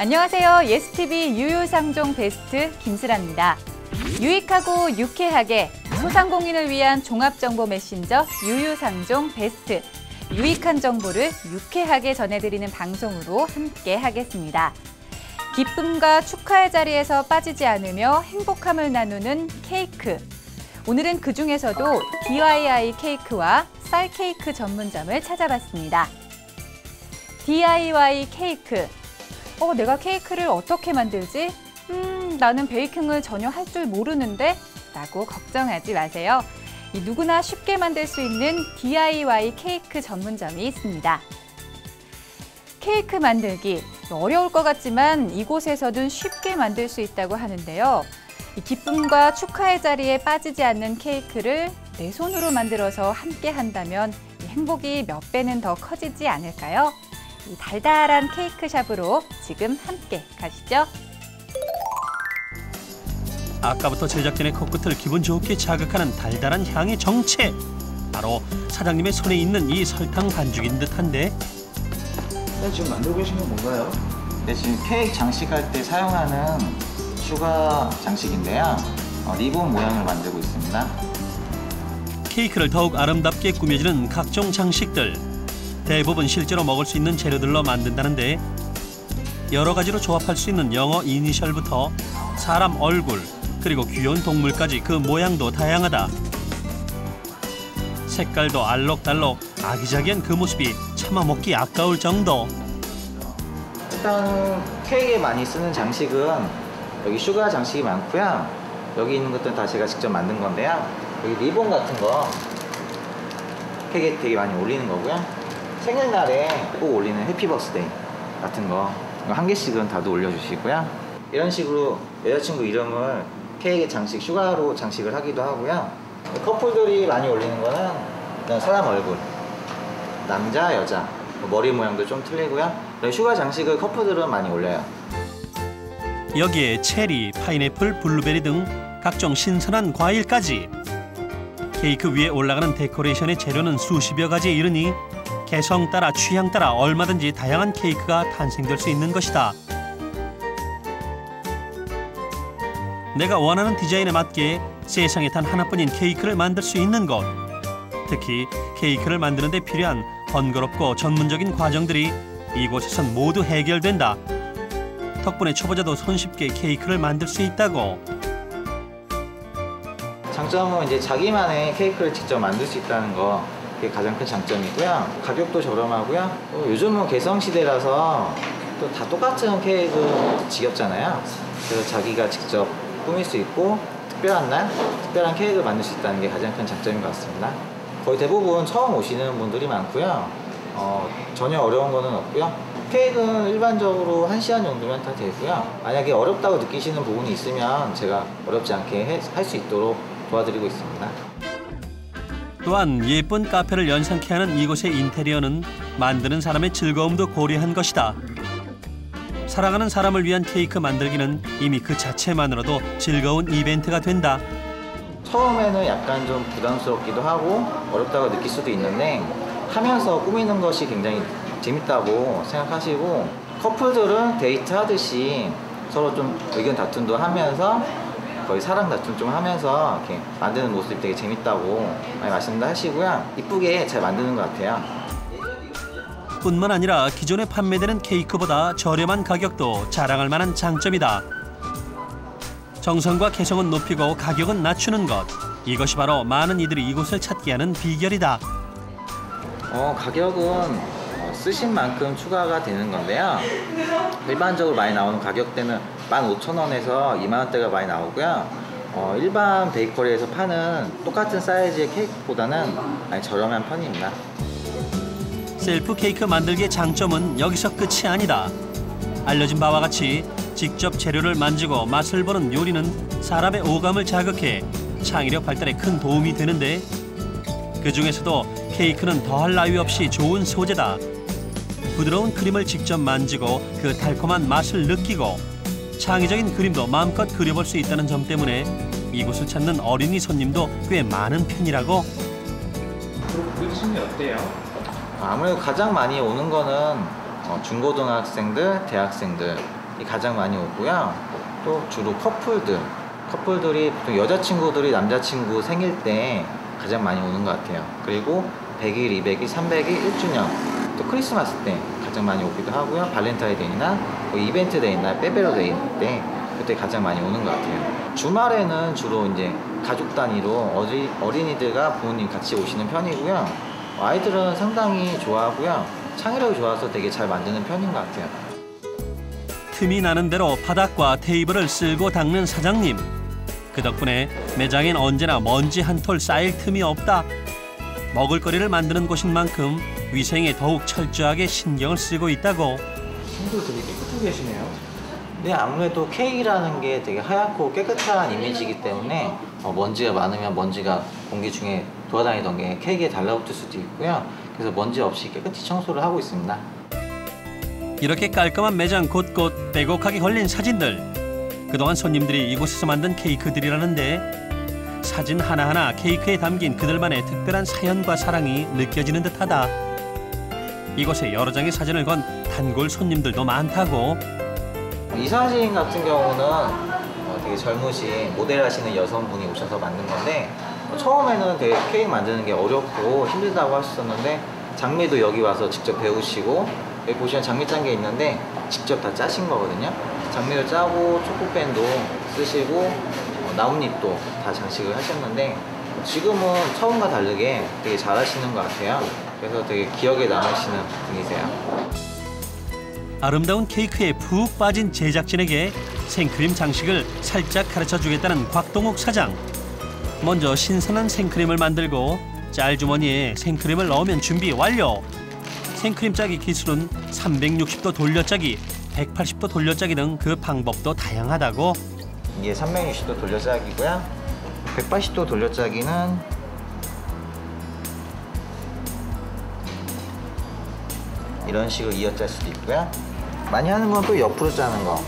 안녕하세요. 예스티비 유유상종 베스트 김슬아입니다. 유익하고 유쾌하게 소상공인을 위한 종합정보 메신저 유유상종 베스트. 유익한 정보를 유쾌하게 전해드리는 방송으로 함께 하겠습니다. 기쁨과 축하의 자리에서 빠지지 않으며 행복함을 나누는 케이크. 오늘은 그 중에서도 DIY 케이크와 쌀 케이크 전문점을 찾아봤습니다. DIY 케이크. 어, 내가 케이크를 어떻게 만들지? 음, 나는 베이킹을 전혀 할 줄 모르는데? 라고 걱정하지 마세요. 이 누구나 쉽게 만들 수 있는 DIY 케이크 전문점이 있습니다. 케이크 만들기 어려울 것 같지만 이곳에서는 쉽게 만들 수 있다고 하는데요. 이 기쁨과 축하의 자리에 빠지지 않는 케이크를 내 손으로 만들어서 함께 한다면 행복이 몇 배는 더 커지지 않을까요? 이 달달한 케이크 샵으로 지금 함께 가시죠. 아까부터 제작진의 코끝을 기분 좋게 자극하는 달달한 향의 정체. 바로 사장님의 손에 있는 이 설탕 반죽인 듯한데 네, 지금 만들고 계신 건 뭔가요? 네, 지금 케이크 장식할 때 사용하는 슈가 장식인데요. 어, 리본 모양을 만들고 있습니다. 케이크를 더욱 아름답게 꾸며주는 각종 장식들. 대부분 실제로 먹을 수 있는 재료들로 만든다는데 여러 가지로 조합할 수 있는 영어 이니셜부터 사람 얼굴 그리고 귀여운 동물까지 그 모양도 다양하다. 색깔도 알록달록 아기자기한 그 모습이 참아 먹기 아까울 정도. 일단 케이크에 많이 쓰는 장식은 여기 슈가 장식이 많고요. 여기 있는 것들은 다 제가 직접 만든 건데요. 여기 리본 같은 거 케이크에 되게 많이 올리는 거고요. 생일날에 꼭 올리는 해피 버스데이 같은 거 한 개씩은 다도 올려주시고요. 이런 식으로 여자친구 이름을 케이크 장식 슈가로 장식을 하기도 하고요. 커플들이 많이 올리는 거는 사람 얼굴, 남자, 여자 머리 모양도 좀 틀리고요. 슈가 장식을 커플들은 많이 올려요. 여기에 체리, 파인애플, 블루베리 등 각종 신선한 과일까지. 케이크 위에 올라가는 데코레이션의 재료는 수십여 가지에 이르니 개성 따라 취향 따라 얼마든지 다양한 케이크가 탄생될 수 있는 것이다. 내가 원하는 디자인에 맞게 세상에 단 하나뿐인 케이크를 만들 수 있는 것. 특히 케이크를 만드는 데 필요한 번거롭고 전문적인 과정들이 이곳에선 모두 해결된다. 덕분에 초보자도 손쉽게 케이크를 만들 수 있다고. 장점은 이제 자기만의 케이크를 직접 만들 수 있다는 거 그게 가장 큰 장점이고요. 가격도 저렴하고요. 또 요즘은 개성 시대라서 또 다 똑같은 케이크 지겹잖아요. 그래서 자기가 직접 꾸밀 수 있고 특별한 날 특별한 케이크를 만들 수 있다는 게 가장 큰 장점인 것 같습니다. 거의 대부분 처음 오시는 분들이 많고요. 어, 전혀 어려운 거는 없고요. 케이크는 일반적으로 1시간 정도면 다 되고요. 만약에 어렵다고 느끼시는 부분이 있으면 제가 어렵지 않게 할 수 있도록 도와드리고 있습니다. 또한 예쁜 카페를 연상케 하는 이곳의 인테리어는 만드는 사람의 즐거움도 고려한 것이다. 사랑하는 사람을 위한 케이크 만들기는 이미 그 자체만으로도 즐거운 이벤트가 된다. 처음에는 약간 좀 부담스럽기도 하고 어렵다고 느낄 수도 있는데 하면서 꾸미는 것이 굉장히 재밌다고 생각하시고 커플들은 데이트 하듯이 서로 좀 의견 다툼도 하면서 거의 사랑 다툼 좀 하면서 이렇게 만드는 모습이 되게 재밌다고 많이 말씀도 하시고요 이쁘게 잘 만드는 것 같아요 뿐만 아니라 기존에 판매되는 케이크보다 저렴한 가격도 자랑할 만한 장점이다. 정성과 개성은 높이고 가격은 낮추는 것. 이것이 바로 많은 이들이 이곳을 찾게 하는 비결이다. 어, 가격은 어, 쓰신 만큼 추가가 되는 건데요. 일반적으로 많이 나오는 가격대는 15,000원에서 2만원대가 많이 나오고요. 어, 일반 베이커리에서 파는 똑같은 사이즈의 케이크보다는 많이 저렴한 편입니다. 셀프 케이크 만들기의 장점은 여기서 끝이 아니다. 알려진 바와 같이 직접 재료를 만지고 맛을 보는 요리는 사람의 오감을 자극해 창의력 발달에 큰 도움이 되는데 그 중에서도 케이크는 더할 나위 없이 좋은 소재다. 부드러운 크림을 직접 만지고 그 달콤한 맛을 느끼고 창의적인 그림도 마음껏 그려볼 수 있다는 점 때문에 이곳을 찾는 어린이 손님도 꽤 많은 편이라고 손이 어때요? 아무래도 가장 많이 오는 거는 어, 중고등학생들, 대학생들 가장 많이 오고요. 또 주로 커플들, 커플들이 보통 여자친구들이 남자친구 생일 때 가장 많이 오는 것 같아요. 그리고 100일, 200일, 300일, 1주년, 또 크리스마스 때 가장 많이 오기도 하고요. 발렌타인데이나 뭐 이벤트 데이나 빼빼로 데이 때 그때 가장 많이 오는 것 같아요. 주말에는 주로 이제 가족 단위로 어리, 어린이들과 부모님 같이 오시는 편이고요. 아이들은 상당히 좋아하고요. 창의력이 좋아서 되게 잘 만드는 편인 것 같아요. 틈이 나는 대로 바닥과 테이블을 쓸고 닦는 사장님. 그 덕분에 매장엔 언제나 먼지 한 톨 쌓일 틈이 없다. 먹을거리를 만드는 곳인 만큼 위생에 더욱 철저하게 신경을 쓰고 있다고. 손도 되게 깨끗하게 계시네요. 근데 아무래도 케이크라는 게 되게 하얗고 깨끗한 이미지이기 때문에 어, 먼지가 많으면 먼지가 공기 중에 돌아다니던 게 케이크에 달라붙을 수도 있고요. 그래서 먼지 없이 깨끗이 청소를 하고 있습니다. 이렇게 깔끔한 매장 곳곳 빼곡하게 걸린 사진들. 그동안 손님들이 이곳에서 만든 케이크들이라는데 사진 하나하나 케이크에 담긴 그들만의 특별한 사연과 사랑이 느껴지는 듯하다. 이곳에 여러 장의 사진을 건 단골 손님들도 많다고. 이 사진 같은 경우는 어, 되게 젊으신 모델 하시는 여성분이 오셔서 만든 건데 어, 처음에는 되게 케이크 만드는 게 어렵고 힘들다고 하셨었는데 장미도 여기 와서 직접 배우시고 여기 보시면 장미 짠 게 있는데 직접 다 짜신 거거든요. 장미를 짜고 초코펜도 쓰시고 어, 나뭇잎도 다 장식을 하셨는데 지금은 처음과 다르게 되게 잘 하시는 것 같아요. 그래서 되게 기억에 남으시는 분이세요. 아름다운 케이크에 푹 빠진 제작진에게 생크림 장식을 살짝 가르쳐 주겠다는 곽동욱 사장. 먼저 신선한 생크림을 만들고 짤주머니에 생크림을 넣으면 준비 완료. 생크림 짜기 기술은 360도 돌려짜기, 180도 돌려짜기 등 그 방법도 다양하다고. 이게 360도 돌려짜기고요. 180도 돌려짜기는 이런 식으로 이어짤 수도 있고요. 많이 하는 건 또 옆으로 짜는 거.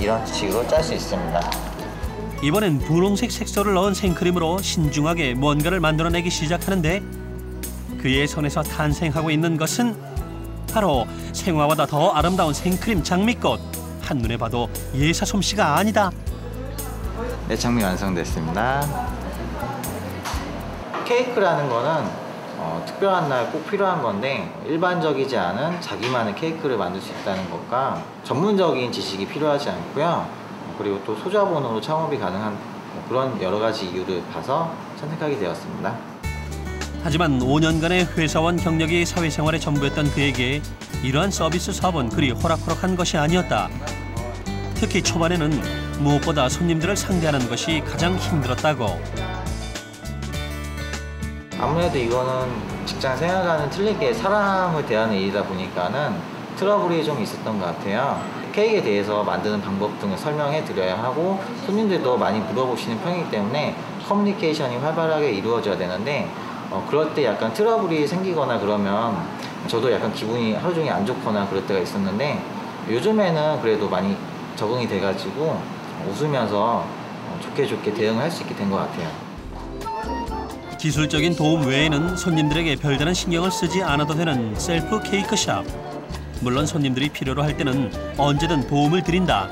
이런 식으로 짤 수 있습니다. 이번엔 분홍색 색소를 넣은 생크림으로 신중하게 뭔가를 만들어내기 시작하는데 그의 손에서 탄생하고 있는 것은 바로 생화보다 더 아름다운 생크림 장미꽃. 한눈에 봐도 예사 솜씨가 아니다. 네, 장미 완성됐습니다. 케이크라는 거는 어, 특별한 날 꼭 필요한 건데 일반적이지 않은 자기만의 케이크를 만들 수 있다는 것과 전문적인 지식이 필요하지 않고요. 그리고 또 소자본으로 창업이 가능한 뭐 그런 여러 가지 이유를 봐서 선택하게 되었습니다. 하지만 5년간의 회사원 경력이 사회생활의 전부였던 그에게 이러한 서비스 사업은 그리 호락호락한 것이 아니었다. 특히 초반에는 무엇보다 손님들을 상대하는 것이 가장 힘들었다고. 아무래도 이거는 직장 생활과는 틀리게 사람을 대하는 일이다 보니까는 트러블이 좀 있었던 것 같아요. 케이크에 대해서 만드는 방법 등을 설명해 드려야 하고 손님들도 많이 물어보시는 편이기 때문에 커뮤니케이션이 활발하게 이루어져야 되는데 어, 그럴 때 약간 트러블이 생기거나 그러면 저도 약간 기분이 하루 종일 안 좋거나 그럴 때가 있었는데 요즘에는 그래도 많이 적응이 돼가지고 웃으면서 어, 좋게 좋게 대응을 할 수 있게 된 것 같아요. 기술적인 도움 외에는 손님들에게 별다른 신경을 쓰지 않아도 되는 셀프 케이크 샵. 물론 손님들이 필요로 할 때는 언제든 도움을 드린다.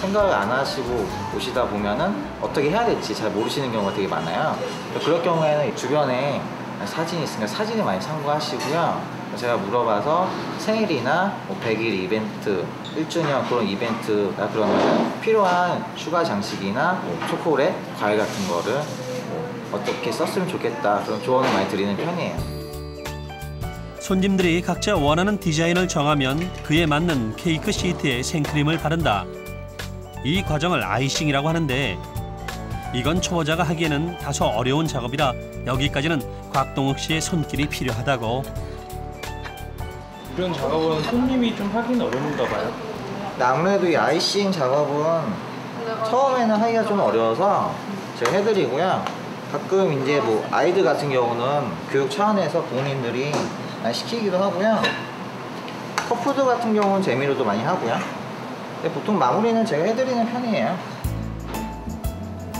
생각을 안 하시고 오시다 보면은 어떻게 해야 될지 잘 모르시는 경우가 되게 많아요. 그럴 경우에는 주변에 사진이 있으니까 사진을 많이 참고하시고요. 제가 물어봐서 생일이나 뭐 100일 이벤트, 1주년 그런 이벤트나 그러면 필요한 추가 장식이나 뭐 초콜릿, 과일 같은 거를 뭐 어떻게 썼으면 좋겠다 그런 조언을 많이 드리는 편이에요. 손님들이 각자 원하는 디자인을 정하면 그에 맞는 케이크 시트에 생크림을 바른다. 이 과정을 아이싱이라고 하는데 이건 초보자가 하기에는 다소 어려운 작업이라 여기까지는 곽동욱 씨의 손길이 필요하다고. 이런 작업은 손님이 좀 하기는 어려운가 봐요. 아무래도 이 아이싱 작업은 처음에는 하기가 좀 어려워서 제가 해드리고요. 가끔 이제 뭐 아이들 같은 경우는 교육 차원에서 부모님들이 시키기도 하고요. 커플들 같은 경우는 재미로도 많이 하고요. 보통 마무리는 제가 해드리는 편이에요.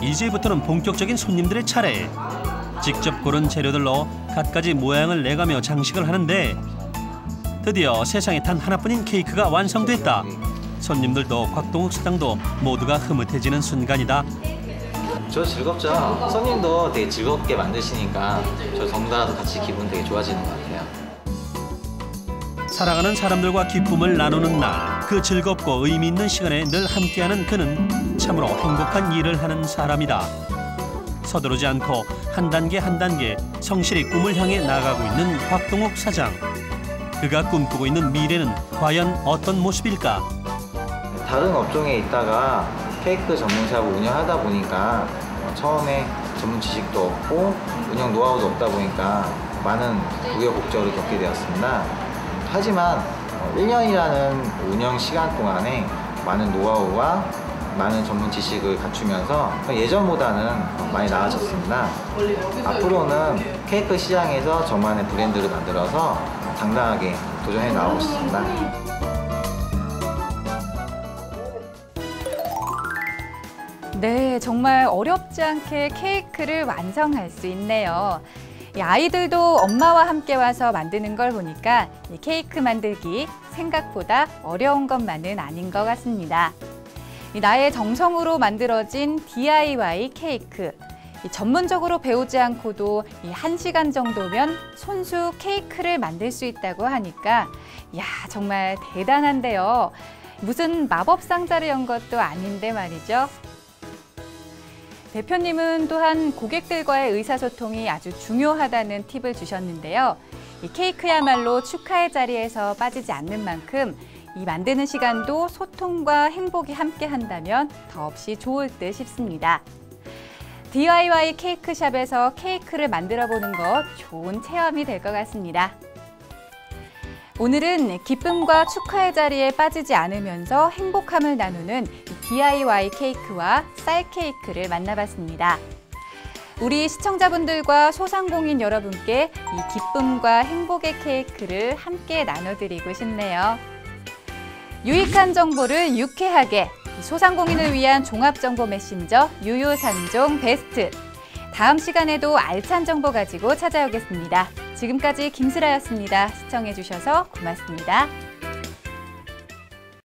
이제부터는 본격적인 손님들의 차례. 직접 고른 재료들로 갖가지 모양을 내가며 장식을 하는데 드디어 세상에 단 하나뿐인 케이크가 완성됐다. 손님들도 곽동욱 사장도 모두가 흐뭇해지는 순간이다. 저 즐겁죠? 손님도 되게 즐겁게 만드시니까 저 덩달아서 같이 기분 되게 좋아지는 것 같아요. 사랑하는 사람들과 기쁨을 나누는 날, 그 즐겁고 의미 있는 시간에 늘 함께하는 그는 참으로 행복한 일을 하는 사람이다. 서두르지 않고 한 단계 한 단계 성실히 꿈을 향해 나가고 있는 곽동욱 사장. 그가 꿈꾸고 있는 미래는 과연 어떤 모습일까? 다른 업종에 있다가 케이크 전문샵을 운영하다 보니까 어, 처음에 전문 지식도 없고 운영 노하우도 없다 보니까 많은 우여곡절을 겪게 되었습니다. 하지만 1년이라는 운영 시간 동안에 많은 노하우와 많은 전문 지식을 갖추면서 예전보다는 많이 나아졌습니다. 앞으로는 케이크 시장에서 저만의 브랜드를 만들어서 당당하게 도전해 나가고 싶습니다. 네, 정말 어렵지 않게 케이크를 완성할 수 있네요. 이 아이들도 엄마와 함께 와서 만드는 걸 보니까 이 케이크 만들기 생각보다 어려운 것만은 아닌 것 같습니다. 이 나의 정성으로 만들어진 DIY 케이크. 이 전문적으로 배우지 않고도 이 1시간 정도면 손수 케이크를 만들 수 있다고 하니까 야 정말 대단한데요. 무슨 마법 상자를 연 것도 아닌데 말이죠. 대표님은 또한 고객들과의 의사소통이 아주 중요하다는 팁을 주셨는데요. 이 케이크야말로 축하의 자리에서 빠지지 않는 만큼 이 만드는 시간도 소통과 행복이 함께 한다면 더없이 좋을 듯 싶습니다. DIY 케이크샵에서 케이크를 만들어 보는 것 좋은 체험이 될 것 같습니다. 오늘은 기쁨과 축하의 자리에 빠지지 않으면서 행복함을 나누는 DIY 케이크와 쌀 케이크를 만나봤습니다. 우리 시청자분들과 소상공인 여러분께 이 기쁨과 행복의 케이크를 함께 나눠드리고 싶네요. 유익한 정보를 유쾌하게 소상공인을 위한 종합정보 메신저 유유산종 베스트. 다음 시간에도 알찬 정보 가지고 찾아오겠습니다. 지금까지 김슬아였습니다. 시청해주셔서 고맙습니다.